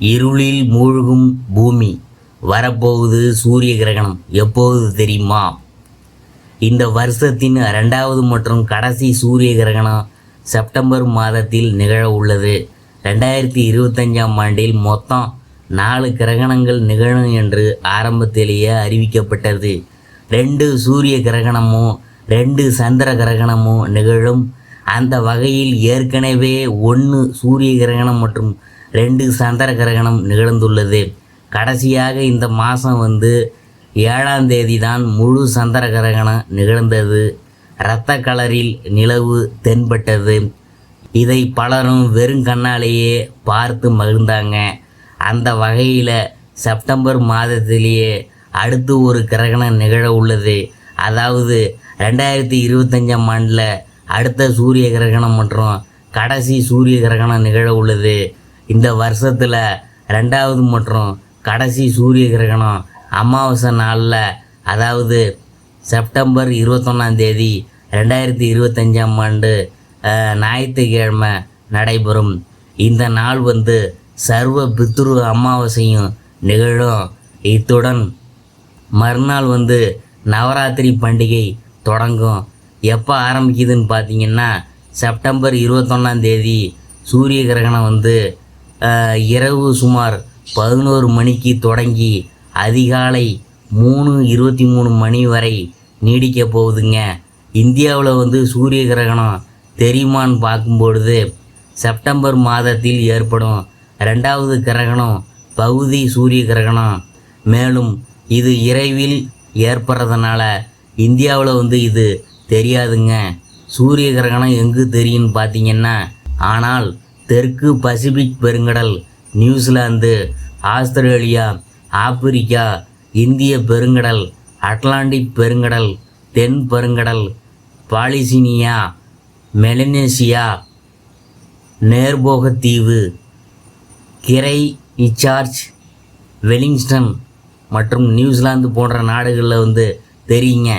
இருளில் மூழ்கும் பூமி. வரப்போகுது சூரிய கிரகணம். எப்போது தெரியுமா? இந்த வருஷத்தின் ரெண்டாவது மற்றும் கடைசி சூரிய கிரகணம் செப்டம்பர் மாதத்தில் நிகழ உள்ளது. ரெண்டாயிரத்தி இருபத்தஞ்சாம் ஆண்டில் மொத்தம் நாலு கிரகணங்கள் நிகழும் என்று ஆரம்பத்திலேயே அறிவிக்கப்பட்டது. ரெண்டு சூரிய கிரகணமும் ரெண்டு சந்திர கிரகணமும் நிகழும். அந்த வகையில் ஏற்கனவே ஒன்று சூரிய கிரகணம் மற்றும் ரெண்டு சந்திர கிரகணம் நிகழ்ந்துள்ளது. கடைசியாக இந்த மாதம் வந்து ஏழாம் தேதி தான் முழு சந்திர கிரகணம் நிகழ்ந்தது. இரத்த கலரில் நிலவு தென்பட்டது. இதை பலரும் வெறும் கண்ணாலேயே பார்த்து மகிழ்ந்தாங்க. அந்த வகையில் செப்டம்பர் மாதத்திலேயே அடுத்து ஒரு கிரகணம் நிகழ உள்ளது. அதாவது ரெண்டாயிரத்தி இருபத்தஞ்சாம் ஆண்டில் அடுத்த சூரிய கிரகணம் மற்றும் கடைசி சூரிய கிரகணம் நிகழ உள்ளது. இந்த வருஷத்தில் ரெண்டாவது மற்றும் கடைசி சூரிய கிரகணம் அமாவாசை நாளில் அதாவது செப்டம்பர் இருபத்தொன்னாம் தேதி ரெண்டாயிரத்தி இருபத்தஞ்சாம் ஆண்டு ஞாயிற்றுக்கிழமை நடைபெறும். இந்த நாள் வந்து சர்வ பித்ரு அமாவாசையும் நிகழும். இத்துடன் மறுநாள் வந்து நவராத்திரி பண்டிகை தொடங்கும். எப்போ ஆரம்பிக்குதுன்னு பார்த்தீங்கன்னா செப்டம்பர் இருபத்தொன்னாம் தேதி சூரிய கிரகணம் வந்து இரவு சுமார் பதினோரு மணிக்கு தொடங்கி அதிகாலை மூணு இருபத்தி மூணு மணி வரை நீடிக்க போகுதுங்க. இந்தியாவில் வந்து சூரிய கிரகணம் தெரியுமான்னு பார்க்கும்பொழுது செப்டம்பர் மாதத்தில் ஏற்படும் ரெண்டாவது கிரகணம் பகுதி சூரிய கிரகணம். மேலும் இது இரவில் ஏற்படுறதுனால இந்தியாவில் வந்து இது தெரியாதுங்க. சூரிய கிரகணம் எங்கு தெரியும்னு பார்த்தீங்கன்னா ஆனால் தெற்கு பசிபிக் பெருங்கடல் நியூசிலாந்து ஆஸ்திரேலியா ஆப்பிரிக்கா இந்திய பெருங்கடல் அட்லாண்டிக் பெருங்கடல் தென் பெருங்கடல் பாலிசினியா மெலனேசியா நேர்போகத்தீவு கிரை இச்சார்ஜ் வெலிங்ஸ்டன் மற்றும் நியூசிலாந்து போன்ற நாடுகளில் வந்து தெரியுங்க.